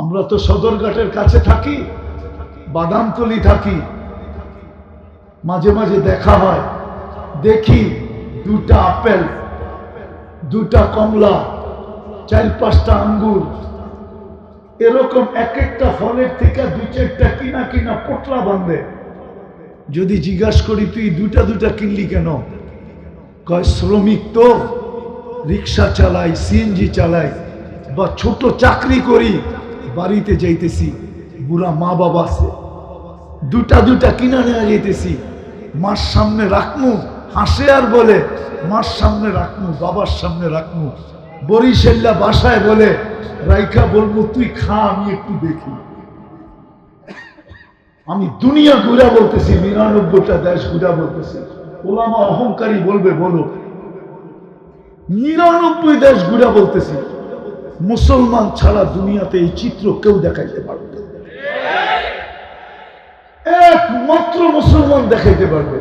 আমরা তো সদরঘাটের কাছে থাকি বাদামতলি থাকি। মাঝে মাঝে দেখা হয়, দেখি দুটা আপেল, দুটা কমলা, চার পাঁচটা আঙ্গুর। এরকম এক একটা ফলের থেকে দুই চারটা কিনা কিনা পোটলা বাঁধে। যদি জিজ্ঞাসা করি, তুই দুটা দুটা কিনলি কেন? কয়, শ্রমিক তো, রিক্সা চালাই, সিএনজি চালাই, বা ছোট চাকরি করি। বাড়িতে যাইতেছি, বুড়া মা বাবা আছে। দুটা দুটা কিনা নেওয়া যাইতেছি। মার সামনে রাখমু, হাসে আর বলে, মার সামনে রাখমু, বাবার সামনে রাখমু। বরিশাল্লা বাসায় বলে, রাইখা বলব, তুই খা, আমি একটু দেখি। আমি দুনিয়া ঘুরা বলতেছি, নিরানব্বইটা দেশ ঘুরা বলতেছি। ওলামা অহংকারী বলবে, বলো। নিরানব্বই দেশ ঘুরা বলতেছি। মুসলমান ছাড়া দুনিয়াতে এই চিত্র কেউ দেখাইতে পারবে একমাত্র মুসলমান দেখাইতে পারবে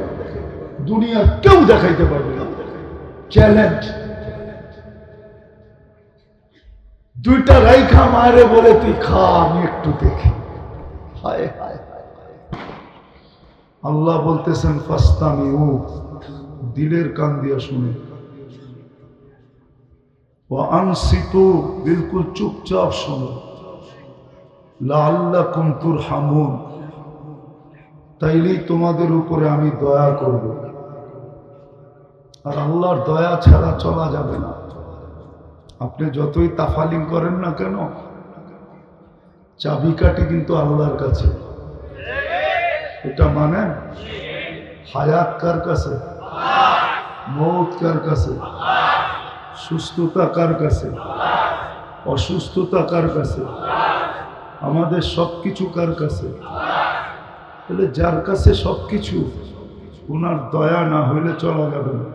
দুনিয়ার কেউ দেখাইতে পারবে না। চ্যালেঞ্জ। দুইটা রাইখা মারে বলে, তুই খা, আমি একটু দেখি। হায় হায়। আল্লাহ বলতেছেন ফাস্তামি ও দিলের কান দিয়া শুনে। বিলকুল চুপচাপ শোনো। লাল্লা কুন্তুর হামুন তাইলেই তোমাদের উপরে আমি দয়া করব। আর আল্লাহর দয়া ছাড়া চলা যাবে না। আপনি যতই তাফালিং করেন না কেন, চাবিকাঠি কিন্তু আল্লাহর কাছে। এটা মানে হায়াত কার কাছে? মৌত কার কাছে? সুস্থতা কার কাছে? অসুস্থতা কার কাছে? আমাদের সব কিছু কার কাছে? তাহলে যার কাছে সব কিছু ওনার দয়া না হইলে চলা যাবে না।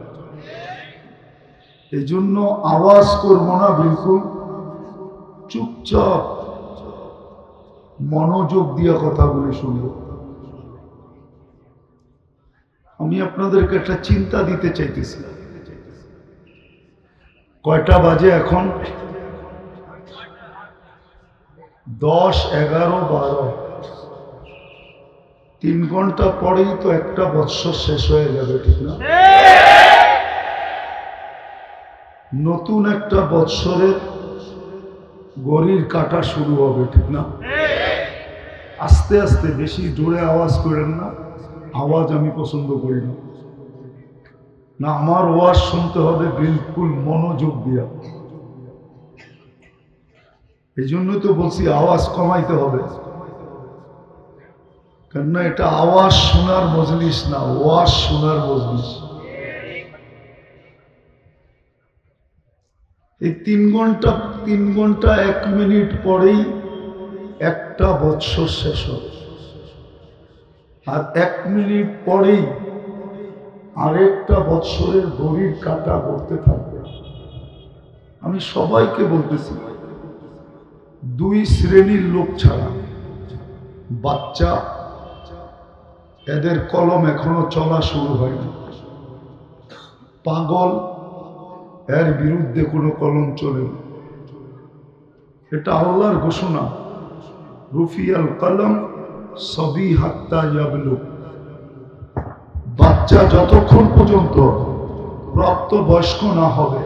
এই জন্য আওয়াজ করব না বিলকুল। চুপচাপ মনোযোগ দিয়ে কথাগুলি শুনব। আমি আপনাদেরকে একটা চিন্তা দিতে চাইতেছি। কয়টা বাজে এখন? দশ, এগারো, বারো। তিন ঘণ্টা পরেই তো একটা বৎসর শেষ হয়ে যাবে, ঠিক না? নতুন একটা বৎসরের গড়ির কাটা শুরু হবে, ঠিক না? আস্তে আস্তে বেশি জোরে আওয়াজ করেন না। আওয়াজ আমি পছন্দ করি না। না, আমার ওয়াজ শুনতে হবে বিলকুল মনোযোগ দিয়া। এই জন্যই তো বলছি আওয়াজ কমাইতে হবে। কেননা এটা আওয়াজ শোনার মজলিস না, ওয়াজ শোনার মজলিস। এই তিন ঘণ্টা তিন ঘণ্টা এক মিনিট পরেই একটা বৎসর শেষ হবে। আর এক মিনিট পরেই আরেকটা বৎসরের ঘড়ির কাটা করতে থাকবে। আমি সবাইকে বলতেছি, দুই শ্রেণির লোক ছাড়া বাচ্চা, এদের কলম এখনও চলা শুরু হয়নি। পাগল, এর বিরুদ্ধে কোনো কলম চলে এটা আল্লাহর ঘোষণা, রুফিয়াল কলম সবই হাত্তা ইয়াবলু বাচ্চা যতক্ষণ পর্যন্ত প্রাপ্ত বয়স্ক না হবে,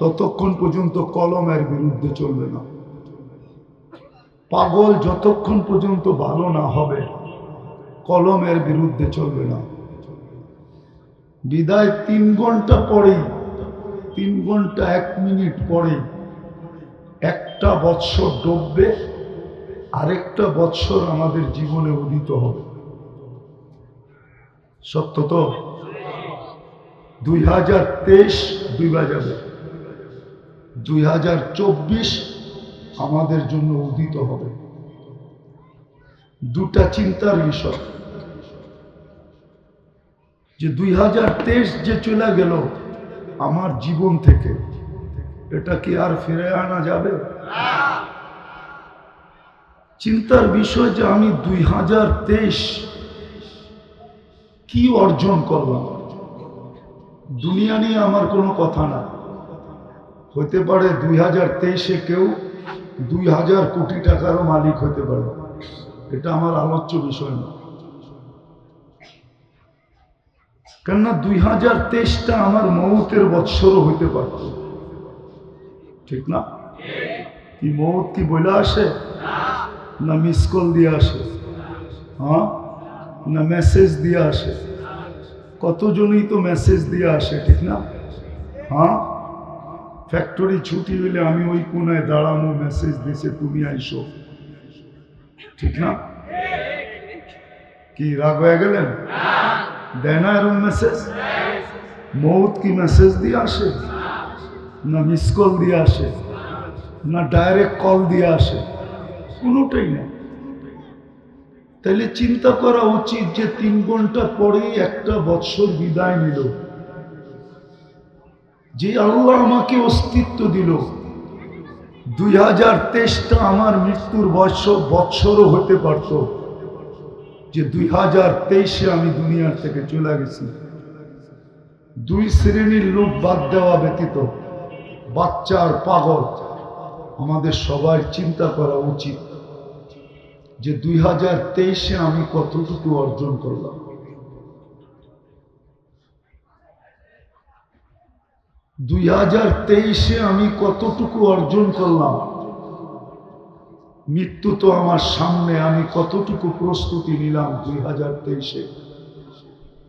ততক্ষণ পর্যন্ত কলমের বিরুদ্ধে চলবে না। পাগল যতক্ষণ পর্যন্ত ভালো না হবে, কলমের বিরুদ্ধে চলবে না। বিদায় তিন ঘণ্টা পরেই, তিন ঘণ্টা এক মিনিট পরেই একটা বৎসর ডুববে, আরেকটা বৎসর আমাদের জীবনে উদিত হবে। সত্য তো? দুই হাজার তেইশ দুই বাজাবে দুই হাজার চব্বিশ আমাদের জন্য উদিত হবে। দুটা চিন্তার বিষয় যে দুই হাজার তেইশ যে চলে গেল আমার জীবন থেকে, এটা কি আর ফিরে আনা যাবে? চিন্তার বিষয় যে আমি দুই হাজার তেইশ কি অর্জন করলাম দুনিয়া নিয়ে আমার কোনো কথা না। হতে পারে দুই হাজার তেইশে কেউ দুই হাজার কোটি টাকারও মালিক হতে পারে। এটা আমার আলোচ্য বিষয় না। কেননা দুই হাজার তেইশটা আমার মৌতের বৎসরও হইতে পারত ঠিক না? কি মৌত কি বলে আসে? না, মিস কল দিয়ে আসে। হ্যাঁ? না মেসেজ দিয়ে আসে? কতজনই তো মেসেজ দিয়ে আসে, ঠিক না? হ্যাঁ? ফ্যাক্টরি ছুটি হইলে আমি ওই কোনায় দাঁড়ানো মেসেজ দিছে, তুমি আইসো। ঠিক না? কি, রাগ হয়ে গেলেন? দেয় না এরকম মেসেজ মৌত কি মেসেজ দিয়ে আসে? না মিস কল দিয়ে আসে? না ডাইরেক্ট কল দিয়ে আসে? কোনোটাই না। তাইলে চিন্তা করা উচিত যে তিন ঘণ্টা পরেই একটা বৎসর বিদায় নিল। যে আল্লাহ আমাকে অস্তিত্ব দিল। দুই হাজার তেইশটা আমার মৃত্যুর বৎসর বৎসরও হতে পারত। যে দুই হাজার তেইশে আমি দুনিয়ার থেকে চলে গেছি। দুই শ্রেণির লোক বাদ দেওয়া ব্যতীত, বাচ্চা আর পাগল, আমাদের সবার চিন্তা করা উচিত। যে দুই হাজার তেইশে আমি কতটুকু অর্জন করলাম? দুই হাজার তেইশে আমি কতটুকু অর্জন করলাম? মৃত্যু তো আমার সামনে, আমি কতটুকু প্রস্তুতি নিলাম দুই হাজার তেইশে?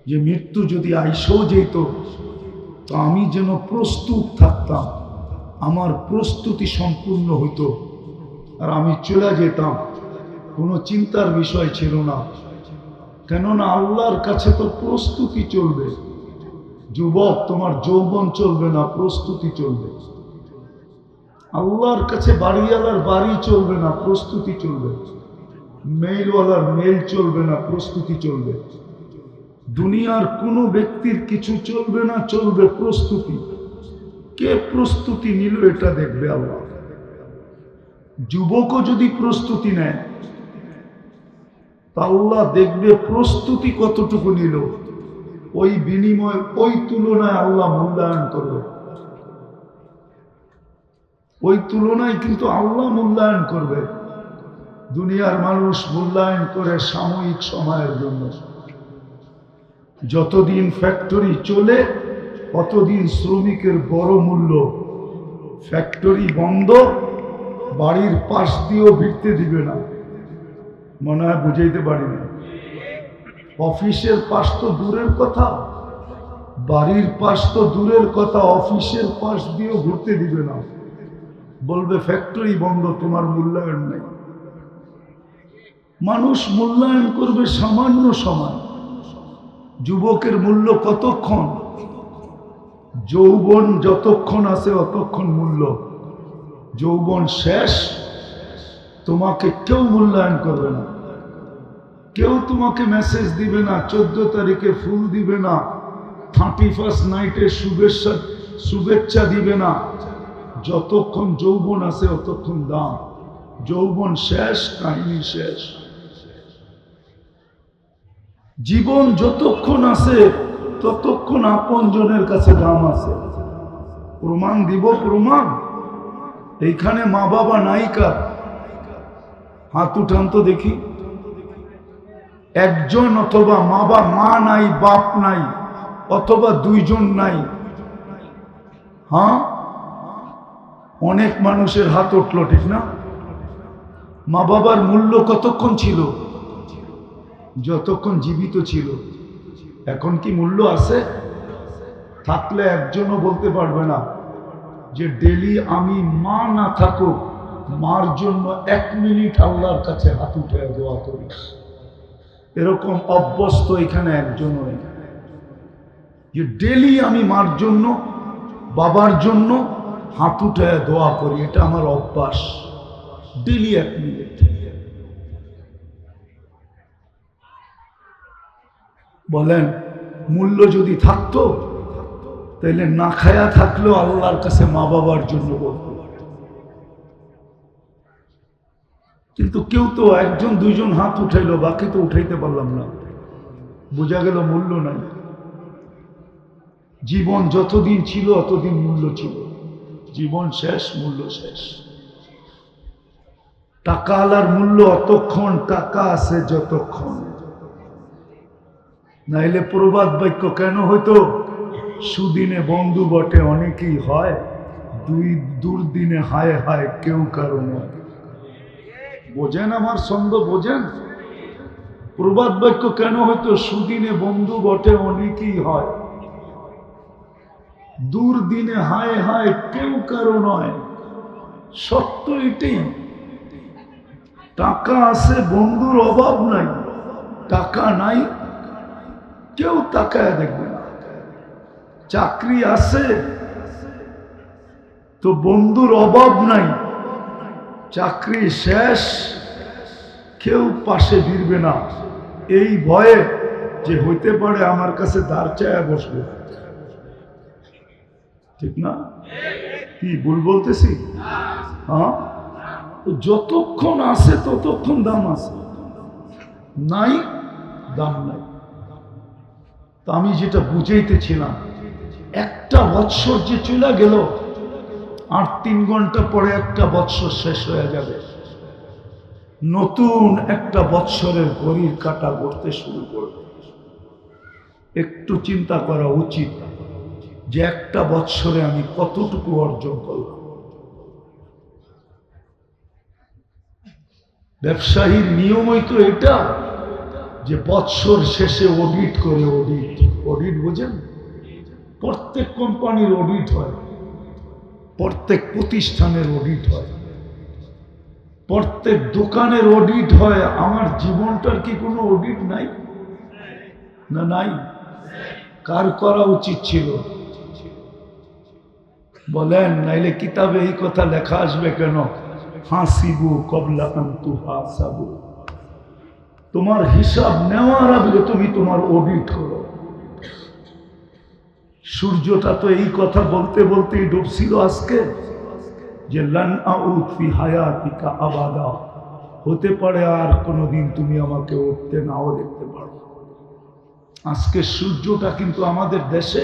যে মৃত্যু যদি আইসেও যেত, তো আমি যেন প্রস্তুত থাকতাম, আমার প্রস্তুতি সম্পূর্ণ হইতো, আর আমি চলে যেতাম। কোনো চিন্তার বিষয় ছিল না। কেননা আল্লাহর কাছে তো প্রস্তুতি চলবে। যুবক, তোমার যৌবন চলবে না, প্রস্তুতি চলবে। আল্লাহর কাছে বাড়িওয়ালার বাড়ি চলবে না, প্রস্তুতি চলবে। মেইলওয়ালার মেল চলবে না, প্রস্তুতি চলবে। দুনিয়ার কোনো ব্যক্তির কিছু চলবে না, চলবে প্রস্তুতি। কে প্রস্তুতি নিল, এটা দেখবে আল্লাহ। যুবকও যদি প্রস্তুতি নেয় আল্লাহ দেখবে প্রস্তুতি কতটুকু নিল। ওই বিনিময়, ওই তুলনায় আল্লাহ মূল্যায়ন করবে। ওই তুলনায় কিন্তু আল্লাহ মূল্যায়ন করবে। দুনিয়ার মানুষ মূল্যায়ন করে সাময়িক সময়ের জন্য। যতদিন ফ্যাক্টরি চলে, ততদিন শ্রমিকের বড় মূল্য। ফ্যাক্টরি বন্ধ, বাড়ির পাশ দিয়েও ভিড়তে দিবে না। মনে হয় বুঝাইতে পারি না। অফিসের পাশ তো দূরের কথা, বাড়ির পাশ তো দূরের কথা, অফিসের পাশ দিয়েও ঘুরতে দিবে না। বলবে, ফ্যাক্টরি বন্ধ, তোমার মূল্যায়ন নেই। মানুষ মূল্যায়ন করবে সামান্য সময়। যুবকের মূল্য কতক্ষণ? যৌবন যতক্ষণ আছে অতক্ষণ মূল্য। যৌবন শেষ তোমাকে কেউ মূল্যায়ন করবে না। কেউ তোমাকে মেসেজ দিবে না, চোদ্দ তারিখে ফুল দিবে না, থার্টি ফার্স্ট নাইটে শুভেচ্ছা শুভেচ্ছা দিবে না। যতক্ষণ যৌবন আছে অতক্ষণ দাম। যৌবন শেষ, কাহিনী শেষ। জীবন যতক্ষণ আছে, ততক্ষণ আপন জনের কাছে দাম আছে। প্রমাণ দিব, প্রমাণ। এইখানে মা বাবা নায়িকা হাত উঠান তো দেখি। একজন অথবা মা বা মা নাই, বাপ নাই, অথবা দুইজন নাই। হ্যাঁ? অনেক মানুষের হাত উঠল, ঠিক না? মা বাবার মূল্য কতক্ষণ ছিল? যতক্ষণ জীবিত ছিল। এখন কি মূল্য আছে? থাকলে একজনও বলতে পারবে না যে, ডেলি আমি মা না থাকুক মার জন্য এক মিনিট আল্লাহর কাছে হাত উঠে দোয়া করি এরকম অভ্যস্ত এখানে একজনও নেই। যে ডেলি আমি মার জন্য, বাবার জন্য হাত উঠে দোয়া করি, এটা আমার অভ্যাস। ডেলি এক মিনিট। বলেন, মূল্য যদি থাকতো তাহলে না খায়া থাকলেও আল্লাহর কাছে মা বাবার জন্য বলতো। কিন্তু কেউ তো একজন, দুইজন হাত উঠাইলো, বাকি তো উঠাইতে পারলাম না। বোঝা গেল মূল্য নাই। জীবন যতদিন ছিল, অতদিন মূল্য ছিল। জীবন শেষ, মূল্য শেষ। টাকা আলার মূল্য অতক্ষণ, টাকা আছে যতক্ষণ। নাইলে প্রবাদ বাক্য কেন হইতো? সুদিনে বন্ধু বটে, অনেকেই হয়। দুই দুর্দিনে হায় হায়, কেউ কারও নয় বোঝেন আমার ছন্দ বোঝেন? প্রবাদ বাক্য কেন হয়তো সুদিনে বন্ধু বটে, অনেকেই হয়। দুর্দিনে হায় হায় কেউ কারও নয়। সত্য এটাই। টাকা আছে, বন্ধুর অভাব নাই। টাকা নাই, কেউ তাকায় দেখবে না। চাকরি আছে, তো বন্ধুর অভাব নাই। চাকরি শেষ, কেউ পাশে ভিড়বে না। এই ভয়ে যে হইতে পারে আমার কাছে দাঁড় চায়া বসবে। ঠিক না? কি ভুল বলতেছি? হ্যাঁ? যতক্ষণ আছে ততক্ষণ দাম আছে। নাই, দাম নাই। তা আমি যেটা বুঝাইতেছিলাম, একটা বৎসর যে চলে গেল আর তিন ঘণ্টা পরে একটা বৎসর শেষ হয়ে যাবে। নতুন একটা বৎসরের ঘড়ির কাটা গড়তে শুরু করবে। একটু চিন্তা করা উচিত যে একটা বৎসরে আমি কতটুকু অর্জন করলাম। ব্যবসায়ীর নিয়মই তো এটা যে বৎসর শেষে অডিট করে অডিট অডিট বোঝেন? প্রত্যেক কোম্পানির অডিট হয়। প্রত্যেক প্রতিষ্ঠানের অডিট হয়। প্রত্যেক দোকানের অডিট হয়। আমার জীবনটার কি কোনো অডিট নাই? না নাই? কার করা উচিত ছিল? বলেন, নাইলে কিতাবে এই কথা লেখা আসবে কেন? হাসিবু কবলা আন্তু হাসাবু। তোমার হিসাব নেওয়ার আগে তুমি তোমার অডিট করো। সূর্যটা তো এই কথা বলতে বলতেই ডুবছিল আজকে যে লান আউত ফি হায়াতিকা আবাদা। হতে পারে আর কোনোদিন তুমি আমাকে উঠতে নাও দেখতে পারো। আজকে সূর্যটা কিন্তু আমাদের দেশে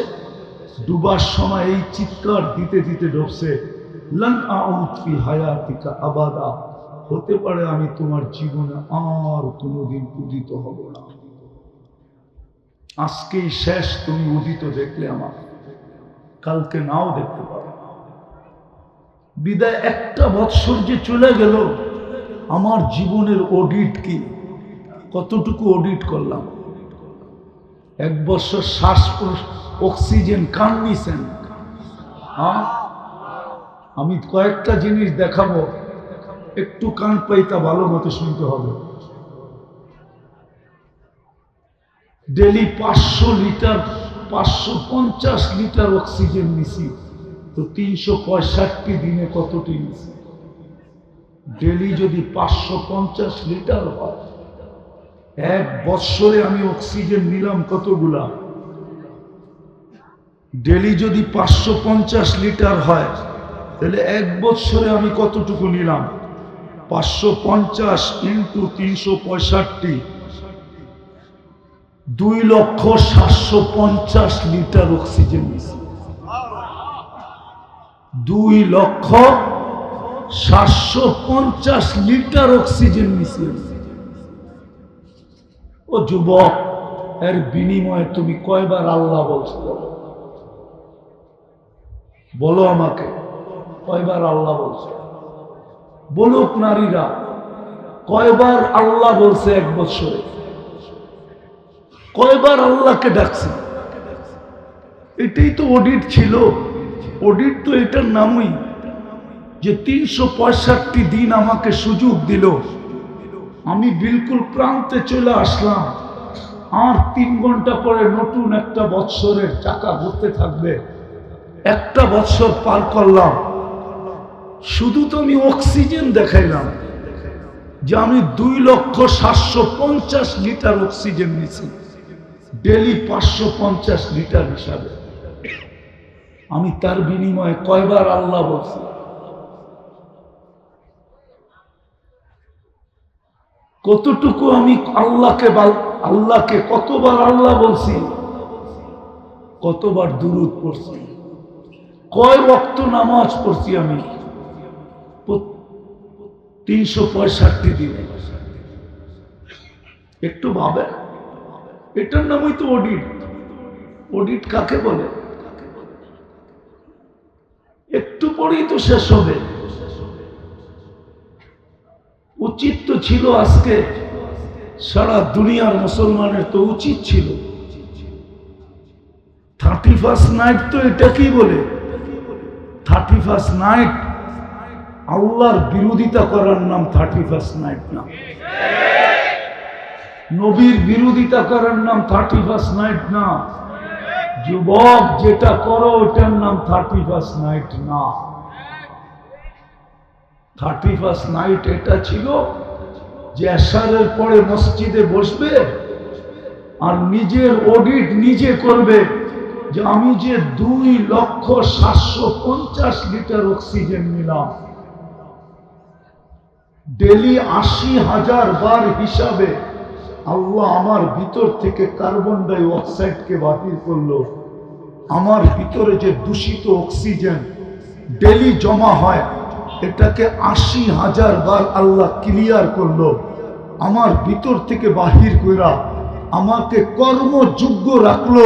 ডুবার সময় এই চিৎকার দিতে দিতে ডুবছে। লান আউত ফি হায়াতিকা আবাদা। হতে পারে আমি তোমার জীবনে আর কোনোদিন উদিত হব না। আজকেই শেষ, তুমি উদিত দেখলে আমার। কালকে নাও দেখতে পারো। বিদায় একটা বৎসর যে চলে গেল, আমার জীবনের অডিট কি? কতটুকু অডিট করলাম? এক বছর শ্বাস অক্সিজেন কান নিছেন? হ্যাঁ? আমি কয়েকটা জিনিস দেখাবো। একটু কান পাইতা ভালো মতো শুনতে হবে। ডেলি পাঁচশো লিটার, পাঁচশো পঞ্চাশ লিটার অক্সিজেন নিছি। তো তিনশো পঁয়ষট্টি দিনে কতটি নিছি? ডেলি যদি পাঁচশো পঞ্চাশ লিটার হয়, এক বৎসরে আমি অক্সিজেন নিলাম কতগুলা? ডেলি যদি পাঁচশো পঞ্চাশ লিটার হয়, তাহলে এক বৎসরে আমি কতটুকু নিলাম? পাঁচশো পঞ্চাশ ইন্টু তিনশো পঁয়ষট্টি। দুই লক্ষ সাতশো পঞ্চাশ লিটার অক্সিজেন নিছি দুই লক্ষ সাতশো পঞ্চাশ লিটার অক্সিজেন নিছি ও যুবক, এর বিনিময়ে তুমি কয়বার আল্লাহ বলছো? বলো? বলো আমাকে, কয়বার আল্লাহ বলছো? বলুক নারীরা, কয়বার আল্লাহ বলছে এক বছরে কয়বার আল্লাহকে ডাকছে? এটাই তো অডিট ছিল। অডিট তো এটার নামই যে তিনশো পঁয়ষট্টি দিন আমাকে সুযোগ দিল। আমি বিলকুল প্রান্তে চলে আসলাম। আর তিন ঘণ্টা পরে নতুন একটা বৎসরের চাকা ঘুরতে থাকবে। একটা বৎসর পার করলাম। শুধু তো আমি অক্সিজেন দেখাইলাম যে আমি দুই লক্ষ সাতশো পঞ্চাশ লিটার অক্সিজেন নিছি। ডেলি পাঁচশো পঞ্চাশ লিটার হিসাবে। আমি তার বিনিময়ে কয়বার আল্লাহ বলছি। কতটুকু আমি আল্লাহকে আল্লাহকে কতবার আল্লাহ বলছি, কতবার দুরুদ পড়ছি, কয় ওয়াক্ত নামাজ পড়ছি আমি তিনশো পঁয়ষট্টি দিনে। একটু ভাবেন? এটার নামই তো অডিট। অডিট কাকে বলে? একটু পরেই তো শেষ হবে। উচিত তো ছিল আজকে সারা দুনিয়ার মুসলমানের তো উচিত ছিল। থার্টি ফার্স্ট নাইট তো এটা কি বলে। থার্টি ফার্স্ট নাইট আল্লাহর বিরোধিতা করার নাম থার্টি ফার্স্ট নাইট না। নবীর বিরোধিতা করার নাম থার্টি ফার্স্ট নাইট না। যুবক যেটা করো ওটার নাম থার্টি ফার্স্ট নাইট না। থার্টি ফার্স্ট নাইট এটা ছিল যে এশারের পরে মসজিদে বসবে আর নিজের অডিট নিজে করবে যে আমি যে দুই লক্ষ সাতশো পঞ্চাশ লিটার অক্সিজেন নিলাম। ডেলি আশি হাজার বার হিসাবে আল্লাহ আমার ভিতর থেকে কার্বন ডাই অক্সাইডকে বাতিল করল। আমার ভিতরে যে দূষিত অক্সিজেন ডেলি জমা হয়, এটাকে আশি হাজার বার আল্লাহ ক্লিয়ার করল। আমার ভিতর থেকে বাহির করা আমাকে কর্মযোগ্য রাখল।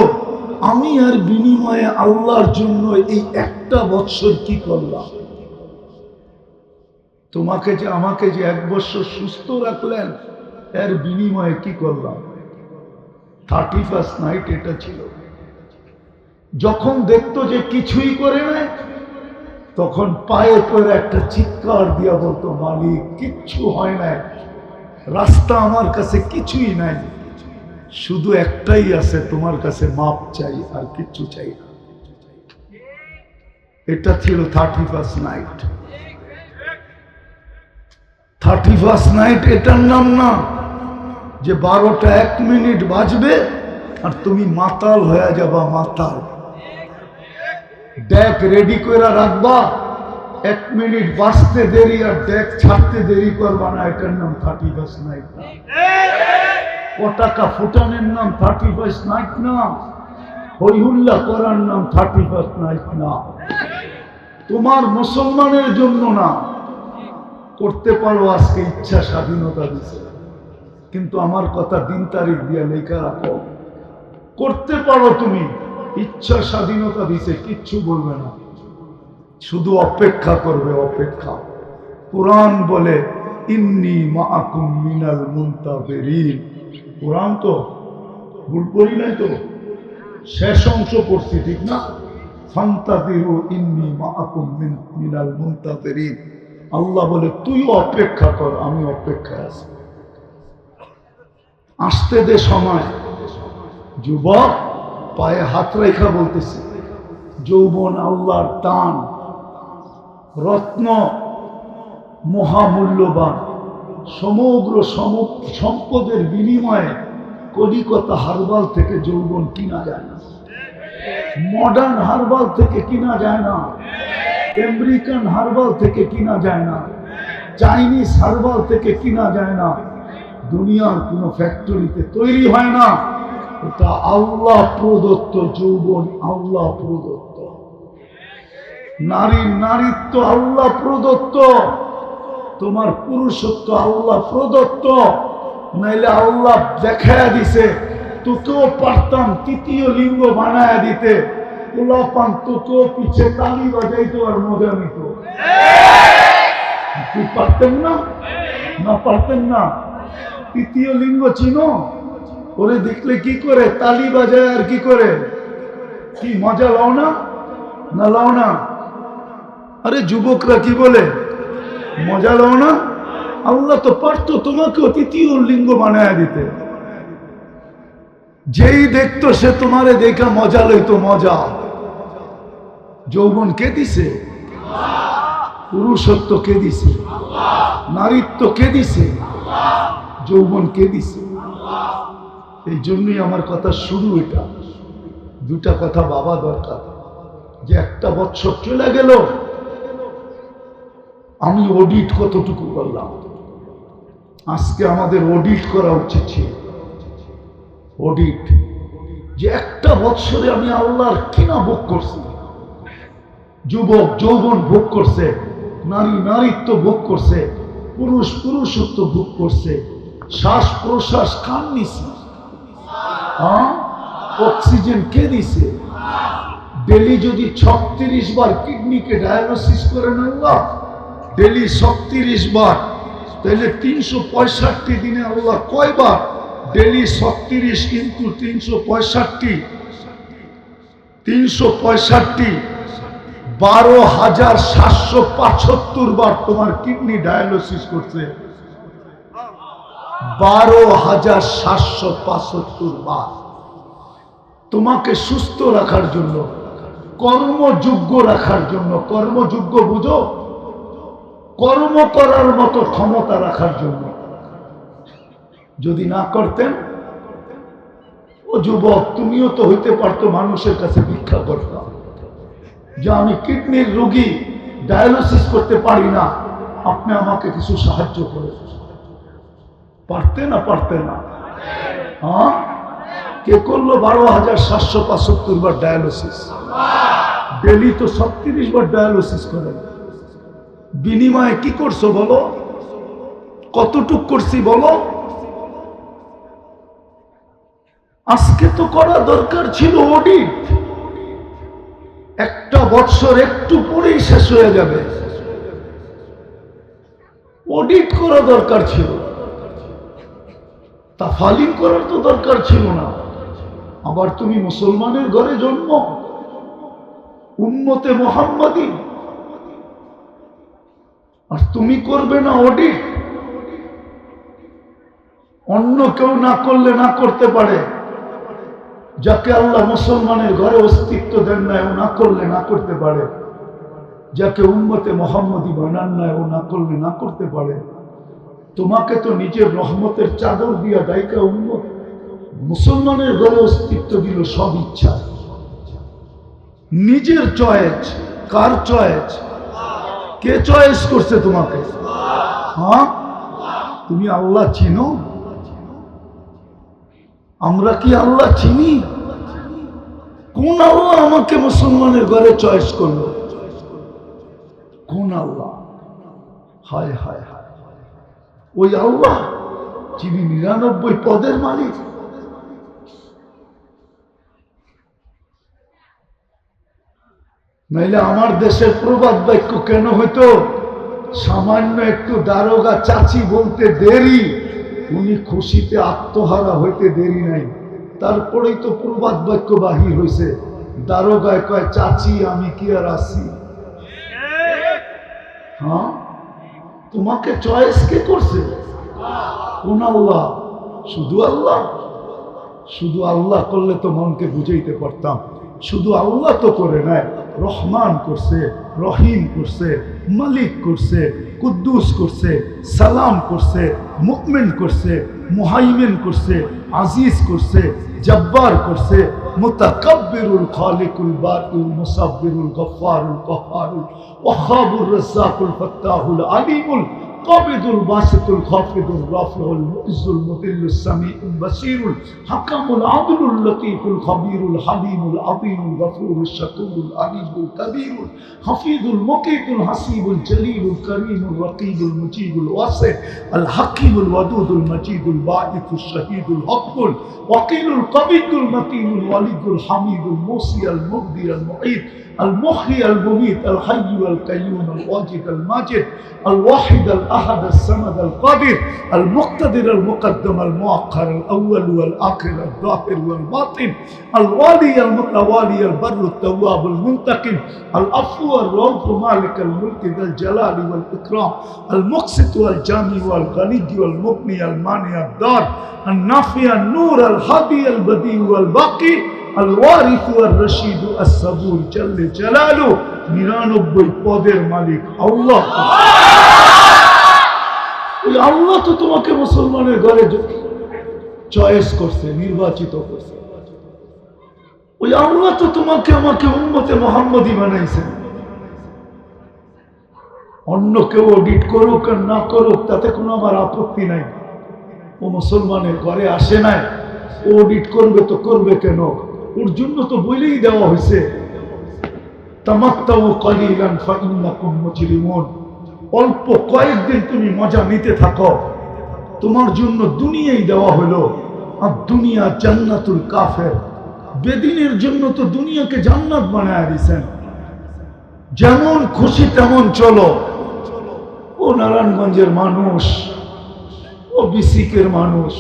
আমি আর বিনিময়ে আল্লাহর জন্য এই একটা বৎসর কি করলাম? তোমাকে যে, আমাকে যে এক বছর সুস্থ রাখলেন এর বিনিময়ে কি করলাম? থার্টি ফার্স্ট নাইট এটা ছিল। যখন দেখতো যে কিছুই করে নাই, তখন পায়ে পরে একটা চিৎকার দিয়া বলতো, মালিক, কিচ্ছু হয় নাই। রাস্তা আমার কাছে কিছুই নাই। শুধু একটাই আছে, তোমার কাছে মাপ চাই আর কিচ্ছু চাই না। এটা ছিল thirty first night thirty first night এটার নাম না। যে বারোটা এক মিনিট বাজবে আর তুমি মাতাল হয়ে যাবা, মাতাল। ডেক রেডি করে রাখবা। এক মিনিট বাঁচতে দেরি আর ডেক ছাড়তে দেরি করবা না, এটার নাম থার্টি ফার্স্ট নাইট না। পটাকা ফুটানের নাম থার্টি ফার্স্ট নাইট না। হইহুল্লা করার নাম থার্টি ফার্স্ট নাইট না। তোমার মুসলমানের জন্য না। করতে পারো আজকে ইচ্ছা স্বাধীনতা দিছে। কিন্তু আমার কথা দিন তারিখ দিয়া লেখা রাখো। করতে পারো তুমি, ইচ্ছা স্বাধীনতা দিছে, কিচ্ছু বলবে না। শুধু অপেক্ষা করবে, অপেক্ষা। কোরআন বলে, ইন্নি মাআকুম মিনাল মুনতাবিরিন কোরআন তো ভুল পড়ি নাই তো। শেষ অংশ পড়ছি, ঠিক না? ফান্তাদিরু ইন্নি মাআকুম মিন, মিনাল মুনতাবিরিন আল্লাহ বলে, তুই অপেক্ষা কর, আমি অপেক্ষায় আছি। আসতে দে সময়। যুবক পায়ে হাত রেখা বলতেছে, যৌবন আল্লাহর টান রত্ন মহামূল্যবান, সমগ্র সম- সম্পদের বিনিময়ে কলিকতা হারবাল থেকে যৌবন কিনা যায় না। মডার্ন হারবাল থেকে কিনা যায় না। আমেরিকান হারবাল থেকে কিনা যায় না। চাইনিজ হারবাল থেকে কিনা যায় না। দুনিয়ার কোনো ফ্যাক্টরিতে তৈরি হয় না। এটা আল্লাহ প্রদত্ত যৌবন, আল্লাহ প্রদত্ত। নারীর নারীত্ব আল্লাহ প্রদত্ত। তোমার পুরুষত্ব আল্লাহ প্রদত্ত। নাইলে আল্লাহ দেখায়া দিছে, তোকেও পারতাম তৃতীয় লিঙ্গ বানায়া দিতে। পোলাপান তোকেও পিছে তালি বাজাইতো আর মজা নিত পারতেন না? না পারতেন না। তৃতীয় লিঙ্গ চিনো? ওরে দেখলে কি করে? তালি বাজায় আর কি করে? কি, মজা না? না না? আরে যুবকরা কি বলে? মজা লও না? আল্লাহ তো পারতো তোমাকেও তৃতীয় লিঙ্গ বানায় দিতে। যেই দেখতো সে তোমারে দেখা মজা লইতো মজা। যৌবন কে দিছে? পুরুষত্ব কে দিছে? নারীত্ব কে দিছে? যৌবন কে দিছে? এই জন্যই আমার কথা শুরু এটা। দুটা কথা বাবা দরকার। যে একটা বছর চলে গেল, আমি অডিট কতটুকু করলাম? আজকে আমাদের অডিট করা উচিত ছিল। অডিট যে একটা বৎসরে আমি আল্লাহর কিনা ভোগ করছি। যুবক, যৌবন ভোগ করছে, নারী, নারীত্ব ভোগ করছে, পুরুষ, পুরুষত্ব ভোগ করছে, শ্বাস প্রশ্বাস কান নিছে? হ্যাঁ? অক্সিজেন কে দিছে? ডেলি যদি ছত্রিশ বার কিডনিকে ডায়ালিসিস করে আল্লাহ ডেলি ছত্রিশ বার, তাহলে তিনশো পঁয়ষট্টি দিনে আল্লাহ কয়বার ডেলি ছত্রিশ কিন্তু তিনশো পঁয়ষট্টি? তিনশো পঁয়ষট্টি। বারো হাজার সাতশো পঁচাত্তর বার তোমার কিডনি ডায়ালিসিস করছে। বারো হাজার সাতশো পঁচাত্তর বার। তোমাকে সুস্থ রাখার জন্য, কর্মযোগ্য রাখার জন্য, কর্মযোগ্য বুঝো? কর্ম করার মতো ক্ষমতা রাখার জন্য। যদি না করতেন, ও যুবক, তুমিও তো হইতে পারতো মানুষের কাছে ভিক্ষা করতাম। যে আমি কিডনির রোগী ডায়ালিসিস করতে পারি না, আপনি আমাকে কিছু সাহায্য করে পারতে না পারতে না? হ্যাঁ? কে করল বারো হাজার সাতশো পঁচাত্তর বার ডায়ালিসিস? ডেলি তো ছত্রিশ বার ডায়ালিসিস করেন বিনিময়ে কি করছ বলো? কতটুক করছি বলো? আজকে তো করা দরকার ছিল অডিট একটা বৎসর একটু পরেই শেষ হয়ে যাবে। অডিট করা দরকার ছিল। তা ফালিং করার তো দরকার ছিল না। আবার তুমি মুসলমানের ঘরে জন্ম। উম্মতে মোহাম্মদী। আর তুমি করবে না অডিট অন্য কেউ না করলে না করতে পারে। যাকে আল্লাহ মুসলমানের ঘরে অস্তিত্ব দেন না ও না করলে না করতে পারে। যাকে উম্মতে মোহাম্মদী বানান না ও না করলে না করতে পারে। তোমাকে তো নিজের রহমতের চাদর দিয়া দায়িকা উন্মত মুসলমানের ঘরে অস্তিত্ব দিল সব ইচ্ছা। নিজের চয়েস, কার চয়েস? কে চয়েস করছে তোমাকে? হ্যাঁ? তুমি আল্লাহ চিনো? আমরা কি আল্লাহ চিনি? কোন আল্লাহ আমাকে মুসলমানের ঘরে চয়েস করল? কোন আল্লাহ? হায় হায় হায়। ওই আল্লাহ যিনি নিরানব্বই পদের মালিক। নাইলে আমার দেশের প্রবাদ বাক্য কেন হইতো? সামান্য একটু দারোগা চাচি বলতে দেরি। উনি খুশিতে আত্মহারা হইতে দেরি নাই। তারপরেই তো প্রবাদ বাক্য বাহির হয়েছে দারোগায় কয়, চাচি, আমি কি আর আসি হ্যাঁ? তোমাকে চয়েস কে করছে? কোন আল্লাহ? শুধু আল্লাহ? শুধু আল্লাহ করলে তো মনকে বুঝাইতে পারতাম। শুধু আল্লাহ তো করে নাই। রহমান করছে, রহিম করছে, মালিক করছে কুদ্দুস করছে, সালাম করছে মুকমেন করছে, মুহাইমেন করছে, আজিজ করছে, জব্বার করছে, মুতাকাব্বিরুল খালিকুল বারিউল মুসাব্বিরুল গফফারুল কহ্হারুল ওয়াহাবুর রাজ্জাকুল ফাত্তাহুল আলিমুল قابض الباسط الخافض الرافع المعز المذل السميع البصير الحكم العدل اللطيف الخبير الحليم العظيم الغفور الشكور العليم الكبير الحفيظ المقيت الحسيب الجليل الكريم الرقيب المجيب الواسع الحكيم الودود المجيد الباعث الشهيد الحق الوكيل القوي المتين الولي الحميد الموصي المبدي المعيد المحيي المميت الحي القيوم الواجد الماجد الواحد الأحد الصمد القادر المقتدر المقدم المؤخر الأول والآخر الظاهر والباطن الوالي المتوالي البر التواب المنتقم العفو الرؤوف مالك الملك ذا الجلال والإكرام المقسط والجامع والغني والمغني المانع الدار النافع النور الهادي البديع والباقي الوارث والرشيد الصبور جل جلاله নিরানব্বই পদের মালিক আল্লাহ ওই আল্লাহ তো তোমাকে মুসলমানের ঘরে চয়েস করছে নির্বাচিত করছে ওই আল্লাহ তো তোমাকে আমাকে উম্মতে মোহাম্মদী বানাইছে অন্য কেউ অডিট করুক আর না করুক তাতে কোনো আমার আপত্তি নাই ও মুসলমানের ঘরে আসে নাই ও অডিট করবে তো করবে কেন ওর জন্য তো বলেই দেওয়া হয়েছে। অল্প কয়েকদিন তুমি মজা নিতে থাকো। তোমার জন্য দুনিয়াই দেওয়া হলো। আর দুনিয়া জান্নাতুল কাফের। বেদিনের জন্য তো দুনিয়াকে জান্নাত বানায় দিছেন। যেমন খুশি তেমন চলো। ও নারায়ণগঞ্জের মানুষ, ও বিসিকের মানুষ।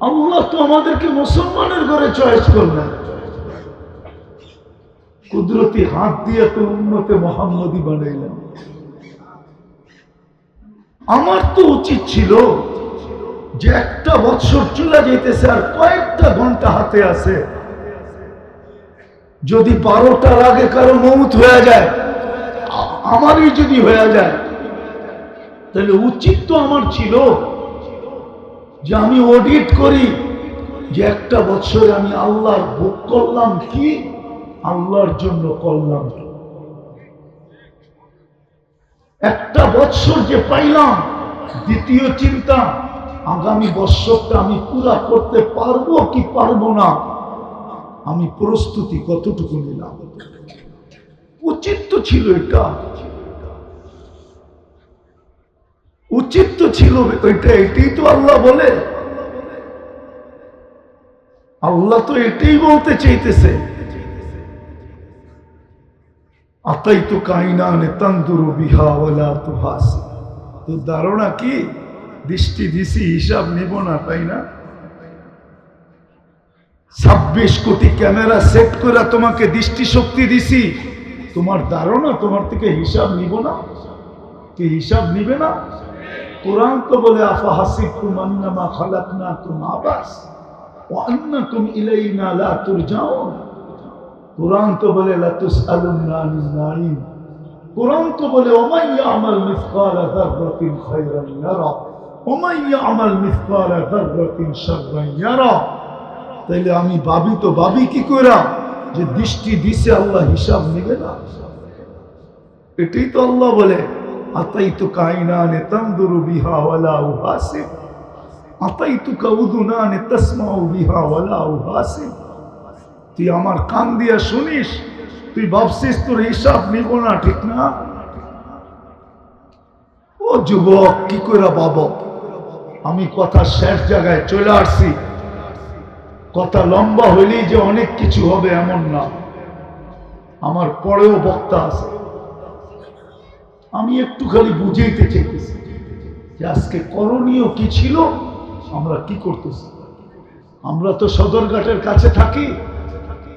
আল্লাহ তো আমাদেরকে মুসলমানের ঘরে চয়েস করলেন। কুদরতি হাত দিয়ে তো উন্নতে মোহাম্মদী বানাইলেন। আমার তো উচিত ছিল যে একটা বৎসর চলে যেতেছে আর কয়েকটা ঘণ্টা হাতে আছে। যদি বারোটার আগে কারও মৌত হয়ে যায়, আমারই যদি হয়ে যায়, তাহলে উচিত তো আমার ছিল যে আমি অডিট করি, যে একটা বছরে আমি আল্লাহর ভোগ করলাম কি? আল্লাহর জন্য করলাম একটা বৎসর যে পাইলাম, দ্বিতীয় চিন্তা, আগামী বৎসরটা আমি পুরা করতে পারব কি পারব না? আমি প্রস্তুতি কতটুকু নিলাম? উচিত তো ছিল এটা। উচিত তো ছিল, ওইটা এটাই তো আল্লাহ বলে। আল্লাহ তো এটাই বলতে চাইতেছে। আতাই তো কাইনানে তন্দুরু বিহা ওলা তো হাসি তো ধারণা কি? দৃষ্টি দিছি, হিসাব নিব না, তাই না? ছাব্বিশ কোটি ক্যামেরা সেট করে তোমাকে দৃষ্টি শক্তি দিছি। তোমার ধারণা তোমার থেকে হিসাব নিব না? কি হিসাব নিবে না? কোরআন তো বলে, আফা হাসিব তুম আন্নামা খালাক না তুম আবাস ও ইলাইনা লা তুরজাউন। কোরআন তো বলে লাতুস আনিন নাঈম। কোরআন তো বলে, ওমান ইয়ামাল মিসকালা যাররাতিন খায়রান ইয়ারা। ওমান ইয়ামাল মিসকালা যাররাতিন শাররান ইয়ারা। তাইলে আমি ভাবি তো ভাবি কি কইরা, যে দৃষ্টি দিছে আল্লাহ হিসাব নেবে না। এটাই তো আল্লাহ বলে। আতাইতু কাইনানে তানদুরু বিহা ওয়ালা উহাসিব। আতাইতুকা উদুনানে তাসমাউ বিহা ওয়ালা উহাসিব। তুই আমার কান দিয়া শুনিস, তুই ভাবছিস তোর হিসাব নিব না, ঠিক না? ও যুবক, কি করে বাব আমি কথা শেষ জায়গায় চলে আসছি। কথা লম্বা হইলেই যে অনেক কিছু হবে এমন না। আমার পরেও বক্তা আছে। আমি একটু খালি বুঝাইতে চাইতেছি যে আজকে করণীয় কি ছিল, আমরা কি করতেছি? আমরা তো সদরঘাটের কাছে থাকি,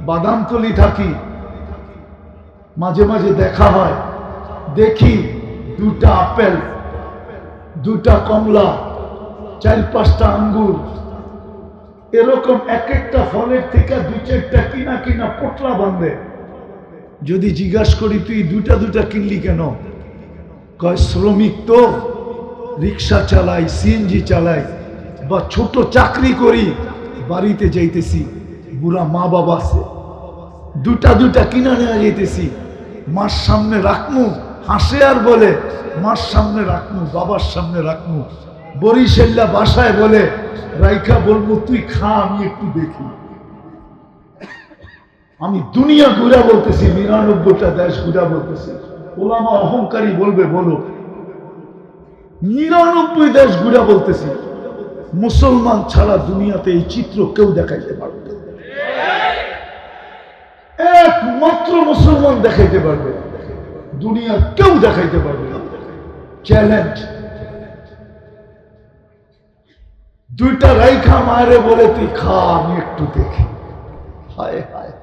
বাদামতলি থাকি। মাঝে মাঝে দেখা হয়, দেখি দুটা আপেল, দুটা কমলা, চার পাঁচটা আঙ্গুর। এরকম এক একটা ফলের থেকে দুই চারটা কিনা কিনা পোটলা বাঁধে। যদি জিজ্ঞাসা করি, তুই দুটা দুটা কিনলি কেন? কয়, শ্রমিক তো রিক্সা চালাই সিএনজি চালাই বা ছোট চাকরি করি, বাড়িতে যাইতেছি, বুড়া মা বাবা আছে দুটা দুটা কিনা নেওয়া যাইতেছি, মার সামনে রাখমু, হাসে আর বলে, মার সামনে রাখমু, বাবার সামনে রাখমু, বরিশাল্লা বাসায় বলে, রাইখা বলব, তুই খা, আমি একটু দেখি। আমি দুনিয়া ঘুরা বলতেছি, নিরানব্বইটা দেশ ঘুরা বলতেছি। ওলামা অহংকারী বলবে, বলো। নিরানব্বই দেশ ঘুরা বলতেছি, মুসলমান ছাড়া দুনিয়াতে এই চিত্র কেউ দেখাইতে পারবে। একমাত্র মুসলমান দেখাইতে পারবে দুনিয়ার কেউ দেখাইতে পারবে না। চ্যালেঞ্জ। দুইটা রাইখা মারে বলে, তুই খা, আমি একটু দেখি। হায় হায়।